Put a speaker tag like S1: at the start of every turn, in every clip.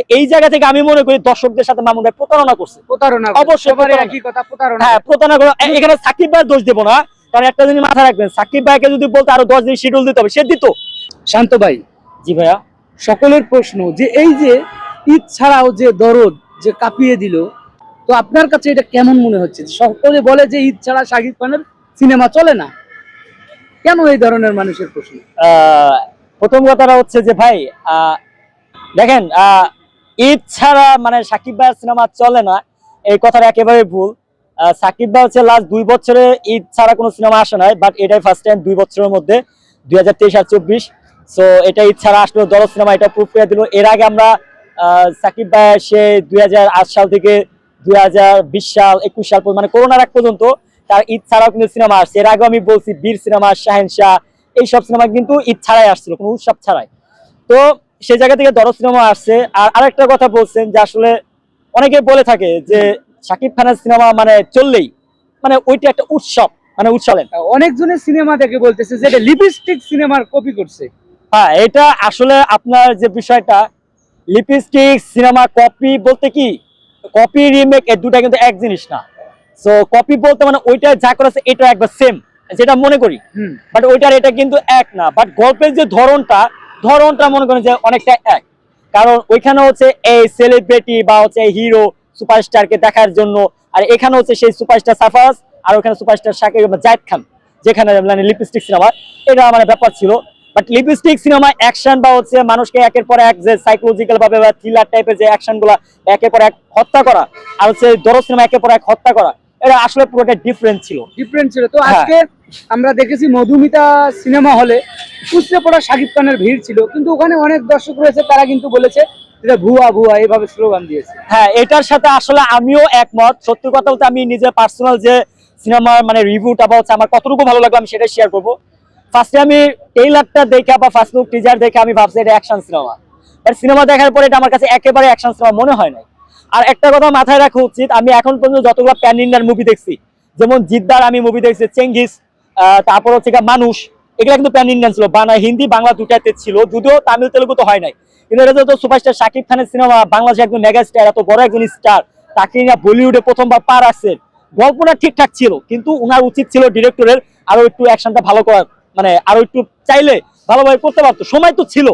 S1: তো এই জায়গা থেকে আমি মনে করি দর্শকদের সাথে মামুন ভাই প্রতারণা করছে।
S2: প্রতারণা
S1: অবশ্যই
S2: একই কথা প্রতারণা
S1: হ্যাঁ প্রতারণা এখানে সাকিব ভাই দোষ দেবো না কারণ একটা জিনিস মাথায় রাখবেন সাকিব ভাইকে যদি বলতে আরও দশ দিন শিডিউল দিতে হবে সে দিত।
S2: শান্ত ভাই
S1: জি ভাইয়া।
S2: সকলের প্রশ্ন যে এই যে ঈদ ছাড়াও যে দরদ যে কাঁপিয়ে দিল তো আপনার কাছে এটা কেমন মনে হচ্ছে? সকলে বলে যে ঈদ ছাড়া শাকিব খানের সিনেমা চলে না কেন এই ধরনের মানুষের প্রশ্ন?
S1: আহ, প্রথম কথাটা হচ্ছে যে ভাই আহ, দেখেন আহ, ঈদ ছাড়া মানে সাকিব ভাইয়ের সিনেমা চলে না। এই কথাটা একেবারে ভুল। সাকিব ভাই হচ্ছে লাস্ট দুই বছরে ঈদ ছাড়া কোনো সিনেমা আসে নাই বাট এটাই ফার্স্ট টাইম দুই বছরের মধ্যে, দুই হাজার তেইশ আর চব্বিশ। সো এটা ঈদ ছাড়া আসলো দল সিনেমা এটা প্রুফ করে দিল। এর আগে আমরা সাকিব ভাই সে দুই হাজার আট সাল থেকে দুই বিশ সাল, একুশ সাল মানে করোনার আগ পর্যন্ত তার ঈদ ছাড়াও কিন্তু সিনেমা আসছে। এর আগেও আমি বলছি, বীর সিনেমা, শাহেন শাহ, এইসব সিনেমা কিন্তু ঈদ ছাড়াই আসছিল, কোনো উৎসব ছাড়াই। তো সেই জায়গা থেকে দরদ সিনেমা আসছে। আর আরেকটা কথা বলছেন যে আসলে অনেকে বলে থাকে যে শাকিব খানের সিনেমা মানে চললেই মানে ওইটা একটা উৎসব মানে উৎসবের।
S2: অনেকজনের সিনেমা দেখে বলতেছে যে এটা লিপস্টিক সিনেমার কপি করছে।
S1: হ্যাঁ এটা আসলে আপনার যে বিষয়টা লিপস্টিক সিনেমা কপি বলতে কি? কপি রিমেক এই দুটা কিন্তু এক জিনিস না। সো কপি বলতে মানে ওইটা যা করেছে এটা একবার সেম যেটা মনে করি। বাট ওইটার এটা কিন্তু এক না। বাট গল্পের যে ধরনটা ধরনটা মনে করেন যে অনেকটা এক। কারণ ওইখানে হচ্ছে এই সেলিব্রিটি বা হচ্ছে হিরো সুপারস্টারকে দেখার জন্য, আর এখানে হচ্ছে সেই সুপারস্টার সাফাস আর ওখানে সুপারস্টার শাকিব জায়েদ খান, যেখানে মানে লিপস্টিক সিনেমা এটা আমার ব্যাপার ছিল। বাট লিপস্টিক সিনেমা অ্যাকশন বা হচ্ছে মানুষকে একের পর এক যে সাইকোলজিক্যাল ভাবে বা থ্রিলার টাইপের যে অ্যাকশনগুলা একের পর এক হত্যা করা, আর হচ্ছে দরজ সিনেমা একের পর এক হত্যা করা এটা আসলে পুরোটা ডিফারেন্ট ছিল।
S2: ডিফারেন্ট ছিল। তো
S1: হ্যাঁ।
S2: আজকে আমরা দেখেছি মধুমিতা সিনেমা হলে পড়া শাকিব খানের ভিড় ছিল কিন্তু ওখানে অনেক দর্শক রয়েছে তারা কিন্তু বলেছে এটা ভুয়া ভুয়া এইভাবে স্লোগান দিয়েছে।
S1: হ্যাঁ এটার সাথে আসলে আমিও একমত। সত্যি কথা বলতে আমি নিজের পার্সোনাল যে সিনেমার মানে রিভিউটা বা হচ্ছে আমার কতটুকু ভালো লাগল আমি সেটা শেয়ার করব। ফার্স্টে আমি ট্রেইলারটা দেখে বা ফার্স্ট লুক টিজার দেখে আমি ভাবছি এটা অ্যাকশন সিনেমা বাট সিনেমা দেখার পরে এটা আমার কাছে একেবারে অ্যাকশন সিনেমা মনে হয় নাই। আর একটা কথা মাথায় রাখা উচিত, আমি এখন পর্যন্ত যতগুলো প্যান ইন্ডিয়ান মুভি দেখছি, যেমন জিদ্দার আমি মুভি দেখছি চেঙ্গিস তারপর হচ্ছে মানুষ, এগুলো কিন্তু প্যান ইন্ডিয়ান ছিল বাংলা হিন্দি, বাংলা দুটাতে ছিল, যদিও তামিল, তেলুগু তো হয় নাই। কিন্তু এটা তো সুপারস্টার শাকিব খানের সিনেমা বাংলাদেশে একজন মেগা স্টার এত বড় একজন স্টার তাকে নিয়ে বলিউডে প্রথমবার পার আসছেন। গল্পটা ঠিকঠাক ছিল, কিন্তু উনার উচিত ছিল ডিরেক্টরের আরও একটু অ্যাকশনটা ভালো করার মানে আরও একটু চাইলে ভালোভাবে করতে পারতো। সময় তো ছিল।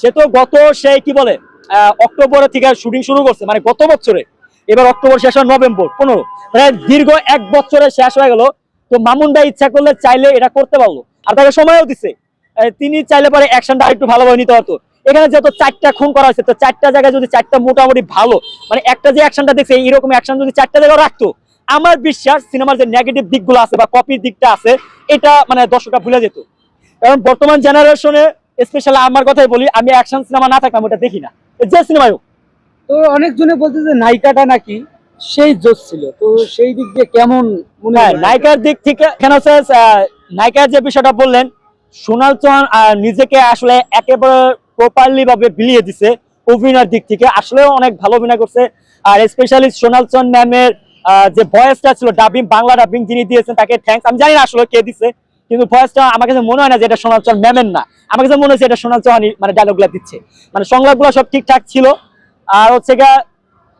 S1: সে তো গত সে কি বলে অক্টোবরে থেকে শুটিং শুরু করছে মানে গত বছরে। এবার অক্টোবর শেষ হয় নভেম্বর, পনেরো। মানে দীর্ঘ এক বছরে শেষ হয়ে গেল। তো মামুন ভাই ইচ্ছা করলে চাইলে এটা করতে পারল। আর তাকে সময়ও দিছে। তিনি চাইলে পরে অ্যাকশনটা আরেকটু ভালোভাবে নিতে পারতো। এখানে যেহেতু চারটা খুন করা হয়েছে, তো চারটা জায়গায় যদি চারটা মোটামুটি ভালো মানে একটা যে অ্যাকশনটা দেখছে এইরকম অ্যাকশন যদি চারটা জায়গায় রাখতো, আমার বিশ্বাস সিনেমার যে নেগেটিভ দিকগুলো আছে বা কপির দিকটা আছে, এটা মানে দর্শকরা ভুলে যেত। কারণ বর্তমান জেনারেশনে স্পেশালি আমার কথাই বলি, আমি অ্যাকশন সিনেমা না থাকলাম ওটা দেখি না। যে সিনেমায়
S2: তো অনেকজনে বলতে যে নায়িকাটা নাকি সেই জোশ ছিল। তো সেই দিক দিয়ে কেমন মনে
S1: হ্যাঁ
S2: হয়?
S1: নায়িকার দিক থেকে এখানে হচ্ছে নায়িকার যে বিষয়টা বললেন সোনাল চৌহান নিজেকে আসলে একেবারে প্রপারলি ভাবে বিলিয়ে দিছে অভিনয়ের দিক থেকে। আসলেও অনেক ভালো অভিনয় করছে। আর স্পেশালি সোনাল চৌহান ম্যামের যে ভয়েসটা ছিল ডাবিং বাংলা ডাবিং যিনি দিয়েছেন তাকে থ্যাঙ্কস আমি জানি না আসলে কে দিছে। কিন্তু ভয়েসটা আমার কাছে মনে হয় না যে এটা সোনাল চৌহান ম্যামের না। আমার কাছে মনে হচ্ছে এটা সোনাল চৌহানই মানে ডায়লগুলা দিচ্ছে। মানে সংলাপগুলো সব ঠিকঠাক ছিল। আর হচ্ছে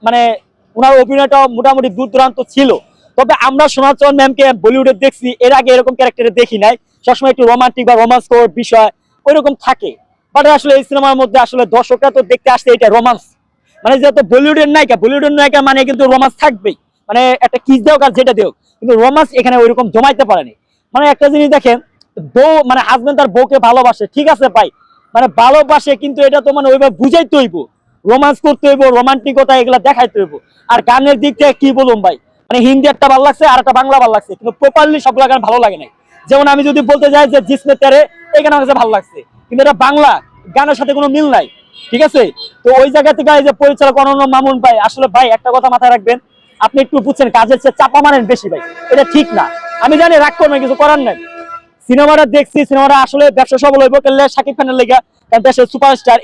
S1: মানে ওনার অভিনয়টা মোটামুটি দূর দূরান্ত ছিল। তবে আমরা সোনাল চৌহান ম্যামকে বলিউডে দেখছি, এর আগে এরকম ক্যারেক্টারে দেখি নাই। সবসময় একটু রোমান্টিক বা রোমান্স করার বিষয়, ওইরকম থাকে। বাট আসলে এই সিনেমার মধ্যে আসলে দর্শকরা তো দেখতে আসছে এটা রোমান্স মানে যেহেতু বলিউডের নায়িকা বলিউডের নায়িকা মানে কিন্তু রোমান্স থাকবেই। মানে একটা কিস দেওক আর যেটা দেওক। কিন্তু রোমান্স এখানে ওইরকম জমাইতে পারেনি। মানে একটা জিনিস দেখেন, বউ মানে হাজবেন্ড তার বউকে ভালোবাসে, ঠিক আছে ভাই? মানে ভালোবাসে কিন্তু এটা তো মানে ওইভাবে বুঝাইতে হইব। রোমান্স করতে হইব, রোমান্টিকতা এগুলা দেখাইতে হইব। আর গানের দিক থেকে কি বলুন ভাই? মানে হিন্দি একটা ভালো লাগছে আর একটা বাংলা ভালো লাগছে, কিন্তু প্রপারলি সবগুলা গান ভালো লাগে নাই। যেমন আমি যদি বলতে যাই যে জিসমে তেরে, এই গান আমার ভালো লাগছে। কিন্তু এটা বাংলা, গানের সাথে কোনো মিল নাই, ঠিক আছে? তো ওই জায়গা থেকে এই যে পরিচালক অনন্য মামুন ভাই, আসলে ভাই, একটা কথা মাথায় রাখবেন, আপনি একটু বুঝছেন, কাজের চেয়ে চাপা মারেন বেশি ভাই। এটা ঠিক না। আমি জানি রাগ করবেন কিছু করার নাই। সিনেমাটা দেখছি, সিনেমাটা আসলে ব্যবসা সফল হইব কেন শাকিব খানের লেগা দেশের সুপারস্টার